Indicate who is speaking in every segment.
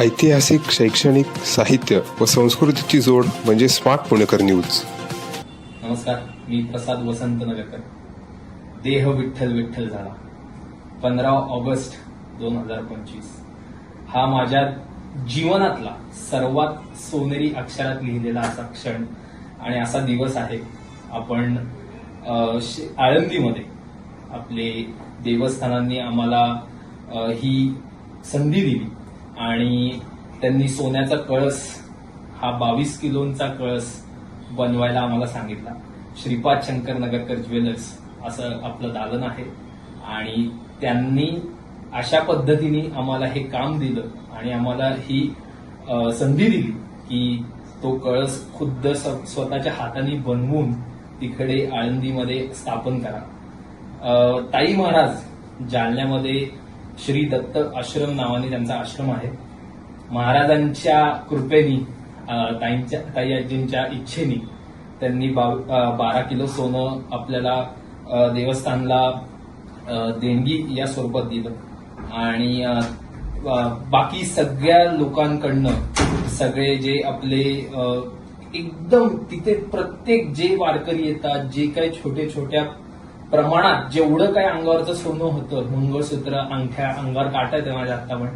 Speaker 1: ऐतिहासिक शैक्षणिक साहित्य व संस्कृतीची जोड म्हणजे स्मार्ट पुणेकर न्यूज.
Speaker 2: नमस्कार मी प्रसाद वसंत नगरकर. देह विठ्ठल विठ्ठल झाला. पंधरा ऑगस्ट दोन हजार पंचवीस. हा माझ्या जीवनातला सर्वात सोनेरी अक्षरात लिहिलेला असा क्षण आणि असा दिवस आहे. आपण आळंदीमध्ये आपले देवस्थानांनी आम्हाला ही संधी दिली. आणि त्यांनी सोन्याचा कळस हा बावीस किलोचा कळस बनवायला आम्हाला सांगितला. श्रीपाद शंकर नगरकर ज्वेलर्स असं आपलं दालन आहे. आणि त्यांनी अशा पद्धतीने आम्हाला हे काम दिलं आणि आम्हाला ही संधी दिली की तो कळस खुद्द स्वतःच्या हाताने बनवून तिकडे आळंदीमध्ये स्थापन करा. ताई महाराज जालन्यामध्ये श्री दत्त आश्रम नावाने त्यांचा आश्रम आहे. महाराजांच्या कृपेनी ताईंच्या ताई आजींच्या इच्छेनी त्यांनी बारा किलो सोनं आपल्याला देवस्थानला देणगी या स्वरूपात दिलं. आणि बाकी सगळ्या लोकांकडनं सगळे जे आपले एकदम तिथे प्रत्येक जे वारकरी येतात जे काही छोटे छोट्या प्रमाणात जेवढं काय अंगावरचं सोनं होतं मंगळसूत्र अंगठ्या अंगावर काटा येते माझ्या आता पण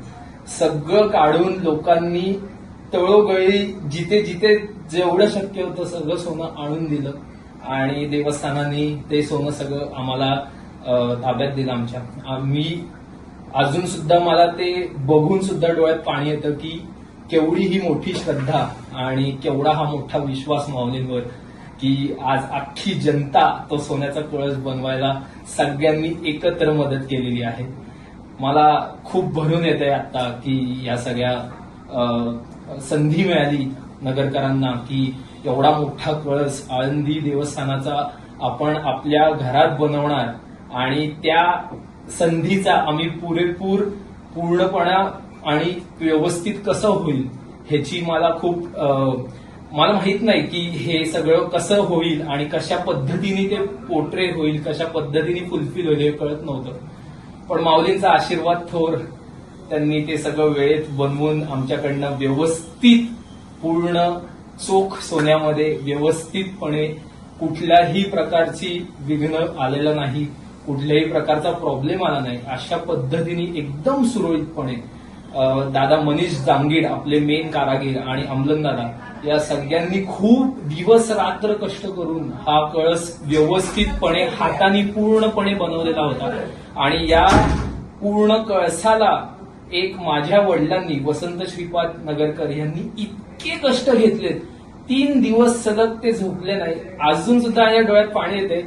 Speaker 2: सगळं काढून लोकांनी तळोगळी जिथे जिथे जेवढं शक्य होतं सगळं सोनं आणून दिलं. आणि देवस्थानांनी ते सोनं सगळं आम्हाला ताब्यात दिलं आमच्या. मी अजून सुद्धा मला ते बघून सुद्धा डोळ्यात पाणी येतं की केवढी ही मोठी श्रद्धा आणि केवढा हा मोठा विश्वास माऊलींवर की आज अख्खी जनता तो सोन्याचा कळस बनवायला सगळ्यांनी एकत्र मदत केलेली आहे. मला खूप भरून येते आता की या सगळ्या संधी मिळाली नगरकरांना की एवढा मोठा कळस आळंदी देवस्थानाचा आपण आपल्या घरात बनवणार आणि त्या संधीचा आम्ही पुरेपूर पूर्णपणा आणि व्यवस्थित कसं होईल ह्याची मला खूप मला माहीत नाही की हे सगळं कसं होईल आणि कशा पद्धतीने ते पोर्ट्रे होईल कशा पद्धतीने फुलफिल होईल हे कळत नव्हतं. पण माऊलींचा आशीर्वाद थोर त्यांनी ते सगळं वेळेत बनवून आमच्याकडनं व्यवस्थित पूर्ण चोख सोन्यामध्ये व्यवस्थितपणे कुठल्याही प्रकारची विघ्न आलेलं नाही कुठल्याही प्रकारचा प्रॉब्लेम आला नाही. अशा पद्धतीने एकदम सुरळीतपणे दादा मनीष जांगीड आपले मेन कारागीर आणि अमलन दादा या सगळ्यांनी खूप दिवस रात्र कष्ट करून हा कळस व्यवस्थितपणे हाताने पूर्णपणे बनवलेला होता. आणि या पूर्ण कळसाला एक माझ्या वडिलांनी वसंत श्रीपाद नगरकर यांनी इतके कष्ट घेतलेत. तीन दिवस सलग ते झोपले नाही. अजून सुद्धा या डोळ्यात पाणी येते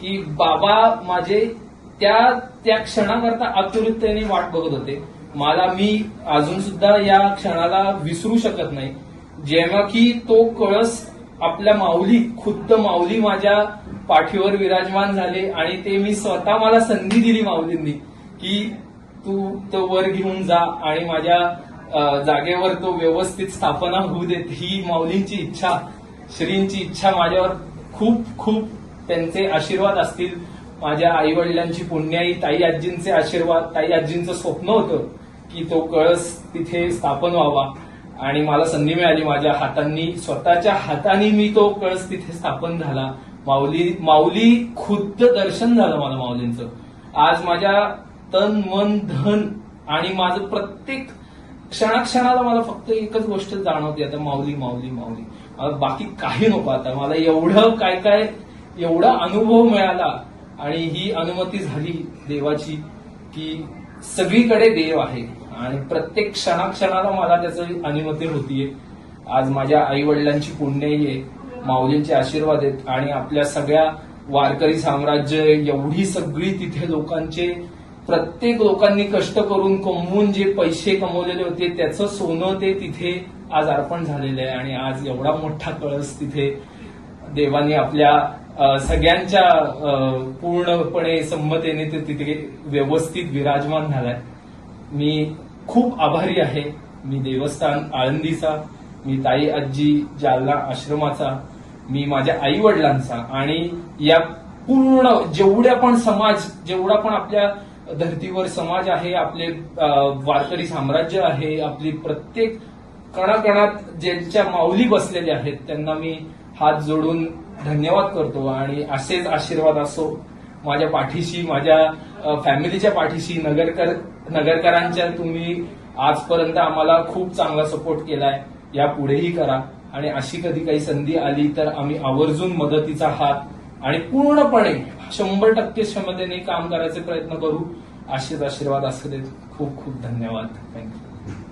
Speaker 2: की बाबा माझे त्या त्या क्षणाकरता आतुरतेने वाट बघत होते. मला मी अजून सुद्धा या क्षणाला विसरू शकत नाही. जेव्हा की तो कळस आपल्या माऊली खुद्द माऊली माझ्या पाठीवर विराजमान झाले आणि ते मी स्वतः मला संधी दिली माऊलींनी की तू तो वर घेऊन जा आणि माझ्या जागेवर तो व्यवस्थित स्थापना होऊ देत ही माऊलींची इच्छा. श्रींची इच्छा माझ्यावर खूप खूप त्यांचे आशीर्वाद असतील. माझ्या आई वडिलांची पुण्याई ताई आजींचे आशीर्वाद ताई आजींचं स्वप्न होतं की तो कळस तिथे स्थापन व्हावा. आणि मला संधी मिळाली माझ्या हातांनी. स्वतःच्या हाताने मी तो कळस तिथे स्थापन झाला. माऊली माऊली खुद्द दर्शन झालं मला माऊलींचं. आज माझ्या तन मन धन आणि माझं प्रत्येक क्षणाक्षणाला मला फक्त एकच गोष्ट जाणवते. आता माऊली माऊली माऊली. बाकी काही नको आता. मला एवढं काय काय एवढा अनुभव मिळाला आणि ही अनुमती झाली देवाची की सगळीकडे देव आहे. आणि प्रत्येक क्षणाक्षणाला मला त्याची अनिमती होतीये. आज माझ्या आई वडिलांची पुण्यही आहे माऊलींचे आशीर्वाद आहेत आणि आपल्या सगळ्या वारकरी साम्राज्य एवढी सगळी तिथे लोकांचे प्रत्येक लोकांनी कष्ट करून कमवून जे पैसे कमवलेले होते त्याचं सोनं ते तिथे आज अर्पण झालेलं आहे आणि आज एवढा मोठा कळस तिथे देवाने आपल्या सगळ्यांच्या पूर्णपणे संमतेने ते तिथे व्यवस्थित विराजमान झालाय. मी खूप आभारी आहे. मी देवस्थान आळंदीचा मी ताई आजी जालना आश्रमाचा मी माझ्या आई वडिलांचा आणि या पूर्ण जेवढ्या पण समाज जेवढा पण आपल्या धर्तीवर समाज आहे आपले वारकरी साम्राज्य आहे आपली प्रत्येक कणाकणात ज्यांच्या माऊली बसलेल्या आहेत त्यांना मी हात जोडून धन्यवाद करतो आणि असेच आशीर्वाद असो. माझ्या पाठीशी माझ्या फॅमिलीच्या पाठीशी नगरकर नगरकरांच्या तुम्ही आजपर्यंत आम्हाला खूप चांगला सपोर्ट केलाय. यापुढेही करा. आणि अशी कधी काही संधी आली तर आम्ही आवर्जून मदतीचा हात आणि पूर्णपणे शंभर टक्के क्षमतेने काम करायचे प्रयत्न करू. असेच आशीर्वाद असू देत. खूप खूप धन्यवाद. थँक्यू